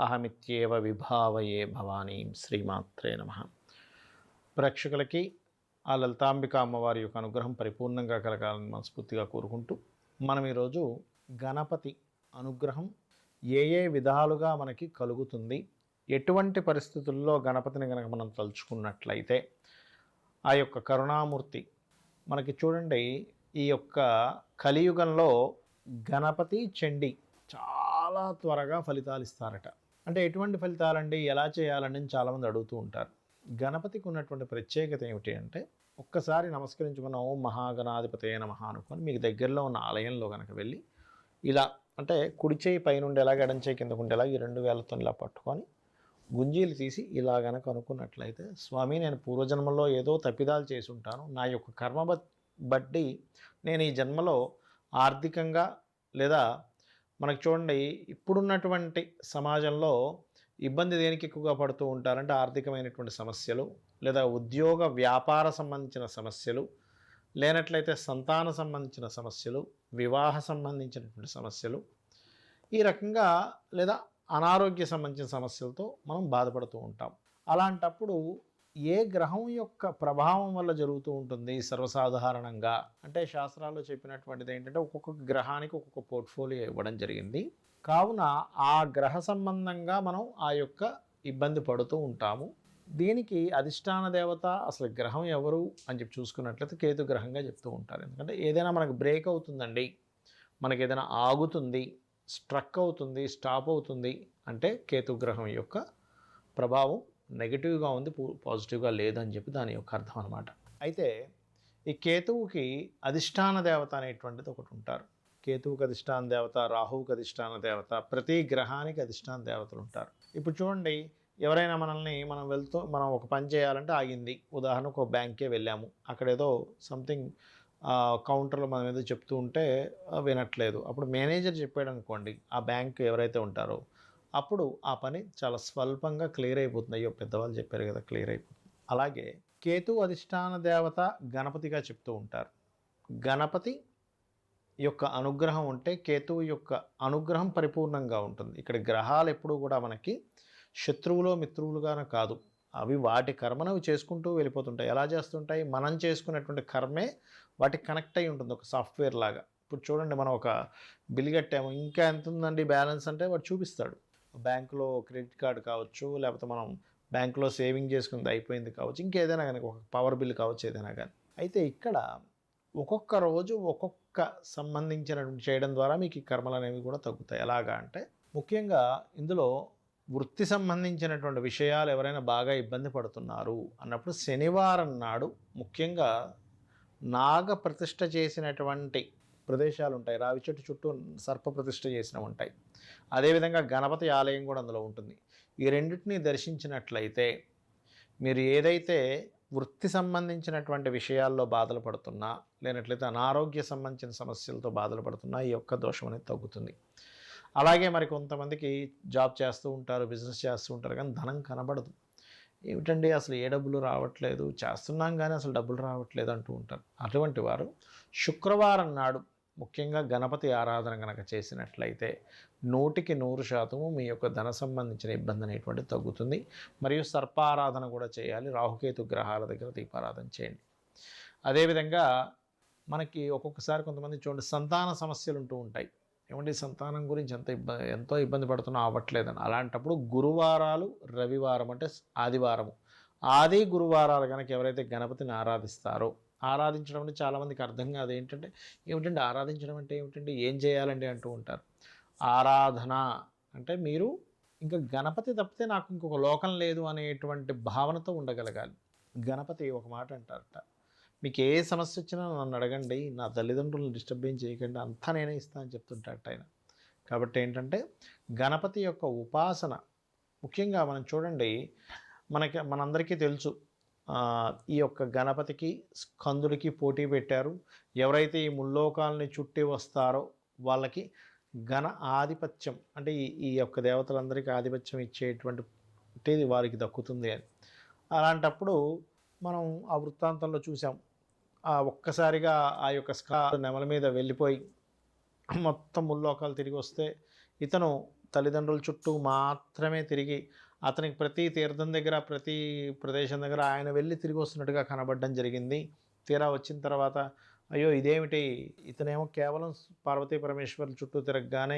అహమిత్యేవ విభావయే భవానీ శ్రీమాత్రే నమ. ప్రేక్షకులకి ఆ లలితాంబిక అమ్మవారి యొక్క అనుగ్రహం పరిపూర్ణంగా కలగాలని మనస్ఫూర్తిగా కోరుకుంటూ మనం ఈరోజు గణపతి అనుగ్రహం ఏ ఏ విధాలుగా మనకి కలుగుతుంది ఎటువంటి పరిస్థితుల్లో గణపతిని కనుక మనం తలుచుకున్నట్లయితే ఆ యొక్క కరుణామూర్తి మనకి చూడండి ఈ యొక్క కలియుగంలో గణపతి చండి చాలా త్వరగా ఫలితాలు ఇస్తారట. అంటే ఎటువంటి ఫలితాలండి? ఎలా చేయాలని చాలామంది అడుగుతూ ఉంటారు. గణపతికి ఉన్నటువంటి ప్రత్యేకత ఏమిటి అంటే ఒక్కసారి నమస్కరించుకున్న ఓం అయిన మహా అనుకొని మీకు దగ్గరలో ఉన్న ఆలయంలో కనుక వెళ్ళి ఇలా అంటే కుడి చేయి పైనుండి ఎలాగ ఎడం కిందకు ఉండేలా ఈ రెండు వేలతో ఇలా పట్టుకొని గుంజీలు తీసి ఇలా గనక అనుకున్నట్లయితే స్వామి నేను పూర్వజన్మలో ఏదో తప్పిదాలు చేసి ఉంటాను నా యొక్క కర్మ బట్టి నేను ఈ జన్మలో ఆర్థికంగా లేదా మనకు చూడండి ఇప్పుడున్నటువంటి సమాజంలో ఇబ్బంది దేనికి ఎక్కువగా పడుతూ ఉంటారంటే ఆర్థికమైనటువంటి సమస్యలు లేదా ఉద్యోగ వ్యాపార సంబంధించిన సమస్యలు లేనట్లయితే సంతాన సంబంధించిన సమస్యలు వివాహ సంబంధించినటువంటి సమస్యలు ఈ రకంగా లేదా అనారోగ్య సంబంధించిన సమస్యలతో మనం బాధపడుతూ ఉంటాం. అలాంటప్పుడు ఏ గ్రహం యొక్క ప్రభావం వల్ల జరుగుతూ ఉంటుంది సర్వసాధారణంగా? అంటే శాస్త్రాల్లో చెప్పినటువంటిది ఏంటంటే ఒక్కొక్క గ్రహానికి ఒక్కొక్క పోర్ట్ఫోలియో ఇవ్వడం జరిగింది. కావున ఆ గ్రహ సంబంధంగా మనం ఆ యొక్క ఇబ్బంది పడుతూ ఉంటాము. దీనికి అధిష్టాన దేవత అసలు గ్రహం ఎవరు అని చెప్పి చూసుకున్నట్లయితే కేతు గ్రహంగా చెప్తూ ఉంటారు. ఎందుకంటే ఏదైనా మనకు బ్రేక్ అవుతుందండి. మనకి ఏదైనా ఆగుతుంది స్ట్రక్ అవుతుంది స్టాప్ అవుతుంది అంటే కేతు గ్రహం యొక్క ప్రభావం నెగిటివ్గా ఉంది పూ- పాజిటివ్గా లేదని చెప్పి దాని యొక్క అర్థం అనమాట అయితే ఈ కేతువుకి అధిష్టాన దేవత అనేటువంటిది ఒకటి ఉంటారు. కేతువుకి అధిష్టాన దేవత రాహువుకి అధిష్టాన దేవత ప్రతి గ్రహానికి అధిష్టాన దేవతలు ఉంటారు. ఇప్పుడు చూడండి ఎవరైనా మనల్ని మనం వెళ్తూ మనం ఒక పని చేయాలంటే ఆగింది. ఉదాహరణకు ఒక బ్యాంకే వెళ్ళాము. అక్కడ ఏదో సంథింగ్ కౌంటర్లో మనం ఏదో చెప్తూ ఉంటే వినట్లేదు. అప్పుడు మేనేజర్ చెప్పాడు అనుకోండి ఆ బ్యాంక్ ఎవరైతే ఉంటారో అప్పుడు ఆ పని చాలా స్వల్పంగా క్లియర్ అయిపోతుంది. అయ్యో పెద్దవాళ్ళు చెప్పారు కదా క్లియర్ అయిపోతుంది. అలాగే కేతు అధిష్టాన దేవత గణపతిగా చెప్తూ ఉంటారు. గణపతి యొక్క అనుగ్రహం ఉంటే కేతువు యొక్క అనుగ్రహం పరిపూర్ణంగా ఉంటుంది. ఇక్కడ గ్రహాలు ఎప్పుడూ కూడా మనకి శత్రువులో మిత్రువులుగానే కాదు. అవి వాటి కర్మను అవి చేసుకుంటూ వెళ్ళిపోతుంటాయి. ఎలా చేస్తుంటాయి? మనం చేసుకున్నటువంటి కర్మే వాటికి కనెక్ట్ అయి ఉంటుంది. ఒక సాఫ్ట్వేర్ లాగా. ఇప్పుడు చూడండి మనం ఒక బిల్ కట్టాము. ఇంకా ఎంత ఉందండి బ్యాలెన్స్ అంటే వాడు చూపిస్తాడు. బ్యాంకులో క్రెడిట్ కార్డు కావచ్చు లేకపోతే మనం బ్యాంకులో సేవింగ్ చేసుకుంది అయిపోయింది కావచ్చు ఇంకేదైనా కానీ ఒక పవర్ బిల్ కావచ్చు ఏదైనా కానీ. అయితే ఇక్కడ ఒక్కొక్క రోజు ఒక్కొక్క సంబంధించినటువంటి చేయడం ద్వారా మీకు ఈ కర్మలు అనేవి కూడా తగ్గుతాయి. ఎలాగా అంటే ముఖ్యంగా ఇందులో వృత్తి సంబంధించినటువంటి విషయాలు ఎవరైనా బాగా ఇబ్బంది పడుతున్నారు అన్నప్పుడు శనివారం నాడు ముఖ్యంగా నాగ ప్రతిష్ట చేసినటువంటి ప్రదేశాలు ఉంటాయి రావి చెట్టు చుట్టూ సర్ప ప్రతిష్ఠ చేసినవి ఉంటాయి అదేవిధంగా గణపతి ఆలయం కూడా అందులో ఉంటుంది. ఈ రెండింటిని దర్శించినట్లయితే మీరు ఏదైతే వృత్తి సంబంధించినటువంటి విషయాల్లో బాధలు పడుతున్నా లేనట్లయితే అనారోగ్య సంబంధించిన సమస్యలతో బాధలు పడుతున్నా ఈ యొక్క దోషం అనేది తగ్గుతుంది. అలాగే మరి కొంతమందికి జాబ్ చేస్తూ ఉంటారు బిజినెస్ చేస్తూ ఉంటారు కానీ ధనం కనబడదు. ఏమిటండి అసలు ఏ డబ్బులు రావట్లేదు? చేస్తున్నాం కానీ అసలు డబ్బులు రావట్లేదు అంటూ ఉంటారు. అటువంటి వారు శుక్రవారం నాడు ముఖ్యంగా గణపతి ఆరాధన కనుక చేసినట్లయితే నూటికి నూరు శాతము మీ యొక్క ధన సంబంధించిన ఇబ్బంది అనేటువంటి తగ్గుతుంది. మరియు సర్పారాధన కూడా చేయాలి. రాహుకేతు గ్రహాల దగ్గర దీపారాధన చేయండి. అదేవిధంగా మనకి ఒక్కొక్కసారి కొంతమంది చూడండి సంతాన సమస్యలు ఉంటూ ఉంటాయి. ఏమంటే సంతానం గురించి ఎంత ఇబ్బంది ఎంతో ఇబ్బంది పడుతున్నా అవ్వట్లేదని. అలాంటప్పుడు గురువారాలు రవివారం అంటే ఆదివారము. ఆది గురువారాలు కనుక ఎవరైతే గణపతిని ఆరాధిస్తారో ఆరాధించడం అంటే చాలామందికి అర్థం కాదు. ఏంటంటే ఏమిటంటే ఆరాధించడం అంటే ఏమిటంటే ఏం చేయాలండి అంటూ ఉంటారు. ఆరాధన అంటే మీరు ఇంకా గణపతి తప్పితే నాకు ఇంకొక లోకం లేదు అనేటువంటి భావనతో ఉండగలగాలి. గణపతి ఒక మాట అంటారట. మీకు ఏ సమస్య వచ్చినా నన్ను అడగండి. నా తల్లిదండ్రులను డిస్టర్బ్ ఏం చేయకండి. అంతా నేనే ఇస్తా అని చెప్తుంటాట ఆయన. కాబట్టి ఏంటంటే గణపతి యొక్క ఉపాసన ముఖ్యంగా మనం చూడండి మనకి మనందరికీ తెలుసు ఈ యొక్క గణపతికి స్కందుడికి పోటీ పెట్టారు. ఎవరైతే ఈ ముల్లోకాలని చుట్టి వస్తారో వాళ్ళకి ఘన ఆధిపత్యం అంటే ఈ యొక్క దేవతలందరికీ ఆధిపత్యం ఇచ్చేటువంటి వారికి దక్కుతుంది అని. అలాంటప్పుడు మనం ఆ వృత్తాంతంలో చూసాం. ఆ ఒక్కసారిగా ఆ యొక్క స్కా నెమల మీద వెళ్ళిపోయి మొత్తం ముల్లోకాలు తిరిగి వస్తే ఇతను తల్లిదండ్రుల చుట్టూ మాత్రమే తిరిగి అతనికి ప్రతి తీర్థం దగ్గర ప్రతి ప్రదేశం దగ్గర ఆయన వెళ్ళి తిరిగి వస్తున్నట్టుగా కనబడడం జరిగింది. తీరా వచ్చిన తర్వాత అయ్యో! ఇదేమిటి? ఇతనేమో కేవలం పార్వతీ పరమేశ్వర్ల చుట్టూ తిరగగానే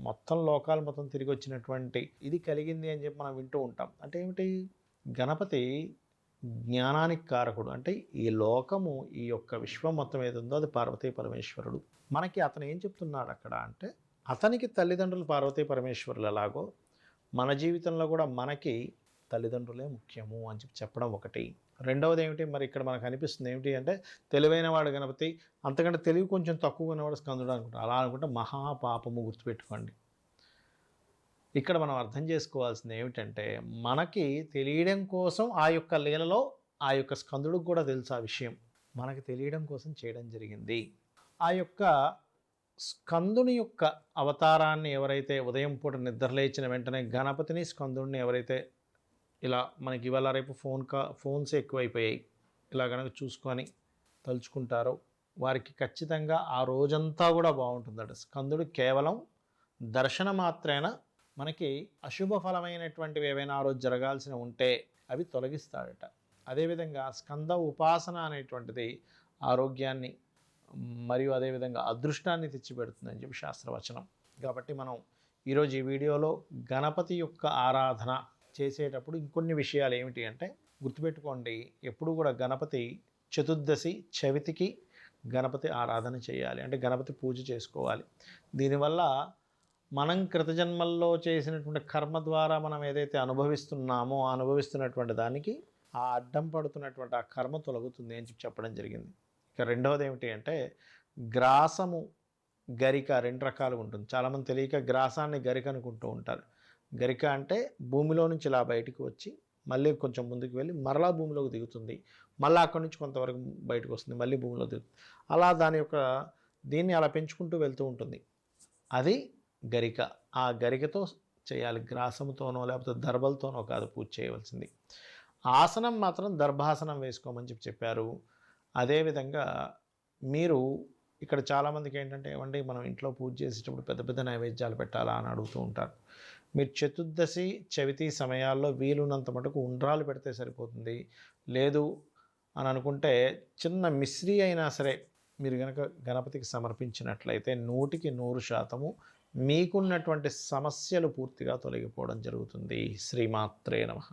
మొత్తం లోకాలు మొత్తం తిరిగి వచ్చినటువంటి ఇది కలిగింది అని చెప్పి మనం వింటూ ఉంటాం. అంటే ఏమిటి? గణపతి జ్ఞానానికి కారకుడు. అంటే ఈ లోకము ఈ యొక్క విశ్వం మొత్తం ఏది ఉందో అది పార్వతీ పరమేశ్వరుడు. మనకి అతను ఏం చెప్తున్నాడు అక్కడ అంటే అతనికి తల్లిదండ్రులు పార్వతీ పరమేశ్వరులు ఎలాగో మన జీవితంలో కూడా మనకి తల్లిదండ్రులే ముఖ్యము అని చెప్పి చెప్పడం ఒకటి. రెండవది ఏమిటి? మరి ఇక్కడ మనకు అనిపిస్తుంది ఏమిటి అంటే తెలివైన వాడు గణపతి అంతకంటే తెలివి కొంచెం తక్కువ ఉన్నవాడు స్కందుడు అనుకుంటారు. అలా అనుకుంటే మహాపాపము గుర్తుపెట్టుకోండి. ఇక్కడ మనం అర్థం చేసుకోవాల్సింది ఏమిటంటే మనకి తెలియడం కోసం ఆ యొక్క లీలలో ఆ యొక్క స్కందుడికి కూడా తెలుసు ఆ విషయం. మనకి తెలియడం కోసం చేయడం జరిగింది. ఆ యొక్క స్కందుని యొక్క అవతారాన్ని ఎవరైతే ఉదయం పూట నిద్రలేచిన వెంటనే గణపతిని స్కందుడిని ఎవరైతే ఇలా మనకి ఇవాళ రేపు ఫోన్ కా ఫోన్స్ ఎక్కువైపోయాయి. ఇలా కనుక చూసుకొని తలుచుకుంటారో వారికి ఖచ్చితంగా ఆ రోజంతా కూడా బాగుంటుందట. స్కందుడు కేవలం దర్శన మాత్రేన మనకి అశుభ ఫలమైనటువంటివి ఏవైనా ఆ రోజు జరగాల్సిన ఉంటే అవి తొలగిస్తాడట. అదేవిధంగా స్కంద ఉపాసన అనేటువంటిది ఆరోగ్యాన్ని మరియు అదేవిధంగా అదృష్టాన్ని తెచ్చిపెడుతుందని చెప్పి శాస్త్రవచనం. కాబట్టి మనం ఈరోజు ఈ వీడియోలో గణపతి యొక్క ఆరాధన చేసేటప్పుడు ఇంకొన్ని విషయాలు ఏమిటి అంటే గుర్తుపెట్టుకోండి ఎప్పుడు కూడా గణపతి చతుర్దశి చవితికి గణపతి ఆరాధన చేయాలి. అంటే గణపతి పూజ చేసుకోవాలి. దీనివల్ల మనం కృతజన్మల్లో చేసినటువంటి కర్మ ద్వారా మనం ఏదైతే అనుభవిస్తున్నామో అనుభవిస్తున్నటువంటి దానికి ఆ అడ్డం పడుతున్నటువంటి ఆ కర్మ తొలగుతుంది అని చెప్పి చెప్పడం జరిగింది. ఇక రెండవది ఏమిటి అంటే గ్రాసము గరిక రెండు రకాలుగా ఉంటుంది చాలామంది తెలియక గ్రాసాన్ని గరిక అనుకుంటూ ఉంటారు. గరిక అంటే భూమిలో నుంచి ఇలా బయటకు వచ్చి మళ్ళీ కొంచెం ముందుకు వెళ్ళి మరలా భూమిలోకి దిగుతుంది. మళ్ళీ అక్కడి నుంచి కొంతవరకు బయటకు వస్తుంది మళ్ళీ భూమిలో దిగుతుంది. అలా దాని యొక్క దీన్ని అలా పెంచుకుంటూ వెళ్తూ ఉంటుంది. అది గరిక. ఆ గరికతో చేయాలి. గ్రాసముతోనో లేకపోతే దర్భలతోనో కాదు పూజ చేయవలసింది. ఆసనం మాత్రం దర్భాసనం వేసుకోమని చెప్పి చెప్పారు. అదేవిధంగా మీరు ఇక్కడ చాలామందికి ఏంటంటే ఏమండి మనం ఇంట్లో పూజ చేసేటప్పుడు పెద్ద పెద్ద నైవేద్యాలు పెట్టాలా? అని అడుగుతూ ఉంటారు. మీరు చతుర్దశి చవితి సమయాల్లో వీలున్నంత మటుకు ఉండ్రాలు పెడితే సరిపోతుంది. లేదు అని అనుకుంటే చిన్న మిశ్రీ అయినా సరే మీరు కనుక గణపతికి సమర్పించినట్లయితే నూటికి నూరు శాతము మీకున్నటువంటి సమస్యలు పూర్తిగా తొలగిపోవడం జరుగుతుంది. శ్రీమాత్రే నమః.